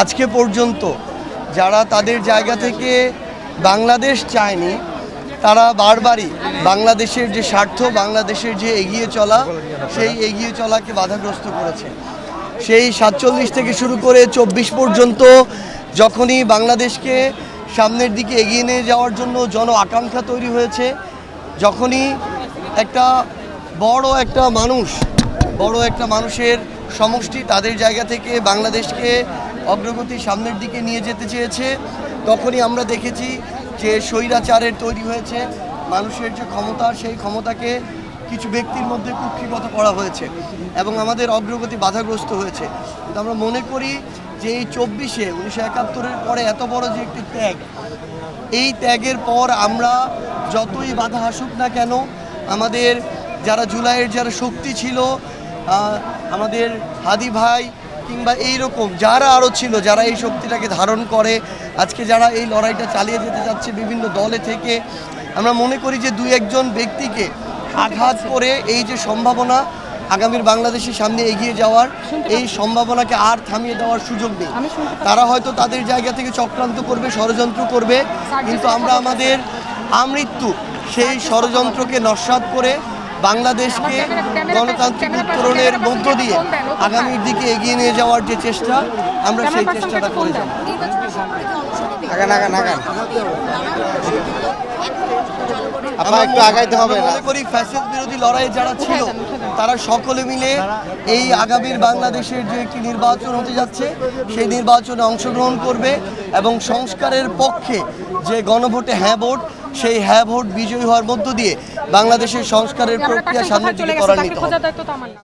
আজকে পর্যন্ত যারা তাদের জায়গা থেকে বাংলাদেশ চায়নি, তারা বারবারই বাংলাদেশের যে স্বার্থ, বাংলাদেশের যে এগিয়ে চলা, সেই এগিয়ে চলাকে বাধাগ্রস্ত করেছে। সেই সাতচল্লিশ থেকে শুরু করে চব্বিশ পর্যন্ত যখনই বাংলাদেশকে সামনের দিকে এগিয়ে নিয়ে যাওয়ার জন্য জন আকাঙ্ক্ষা তৈরি হয়েছে, যখনই একটা বড় একটা মানুষ, বড় একটা মানুষের সমষ্টি তাদের জায়গা থেকে বাংলাদেশকে অগ্রগতি সামনের দিকে নিয়ে যেতে চেয়েছে। তখনই আমরা দেখেছি যে স্বৈরাচারের তৈরি হয়েছে। মানুষের যে ক্ষমতা, সেই ক্ষমতাকে কিছু ব্যক্তির মধ্যে কুক্ষিগত করা হয়েছে এবং আমাদের অগ্রগতি বাধাগ্রস্ত হয়েছে। কিন্তু আমরা মনে করি যে এই চব্বিশে উনিশশো একাত্তরের পরে এত বড় যে একটি ত্যাগ, এই ত্যাগের পর আমরা যতই বাধা আসুক না কেন, আমাদের যারা জুলাইয়ের যারা শক্তি ছিল আমাদের হাদি ভাই কিংবা এই রকম যারা আরও ছিল যারা এই শক্তিটাকে ধারণ করে আজকে যারা এই লড়াইটা চালিয়ে যেতে যাচ্ছে বিভিন্ন দলে থেকে আমরা মনে করি যে দুই একজন ব্যক্তিকে আঘাত করে এই যে সম্ভাবনা আগামীর বাংলাদেশের সামনে এগিয়ে যাওয়ার এই সম্ভাবনাকে আর থামিয়ে দেওয়ার সুযোগ নেই। তারা হয়তো তাদের জায়গা থেকে চক্রান্ত করবে ষড়যন্ত্র করবে কিন্তু আমরা আমাদের আমৃত্যু সেই ষড়যন্ত্রকে নস্বাত করে বাংলাদেশকে গণতান্ত্রিক উত্তরণের মধ্য দিয়ে আগামীর দিকে এগিয়ে নিয়ে যাওয়ার যে চেষ্টা আমরা সেই চেষ্টাটা করে যাব। আগান আগান আগান আপা একটু আগাইতে হবে। মনে করি ফ্যাসিস্ট বিরোধী লড়াই যারা ছিল তারা সকলে মিলে এই আগামীর বাংলাদেশের যে একটি নির্বাচন হতে যাচ্ছে সেই নির্বাচনে অংশগ্রহণ করবে এবং সংস্কারের পক্ষে যে গণভোটে হ্যাঁ ভোট সেই হ্যাঁ ভোট বিজয়ী হওয়ার মধ্য দিয়ে বাংলাদেশের সংস্কারের প্রক্রিয়া সামনে চলে ত্বরান্বিত হবে।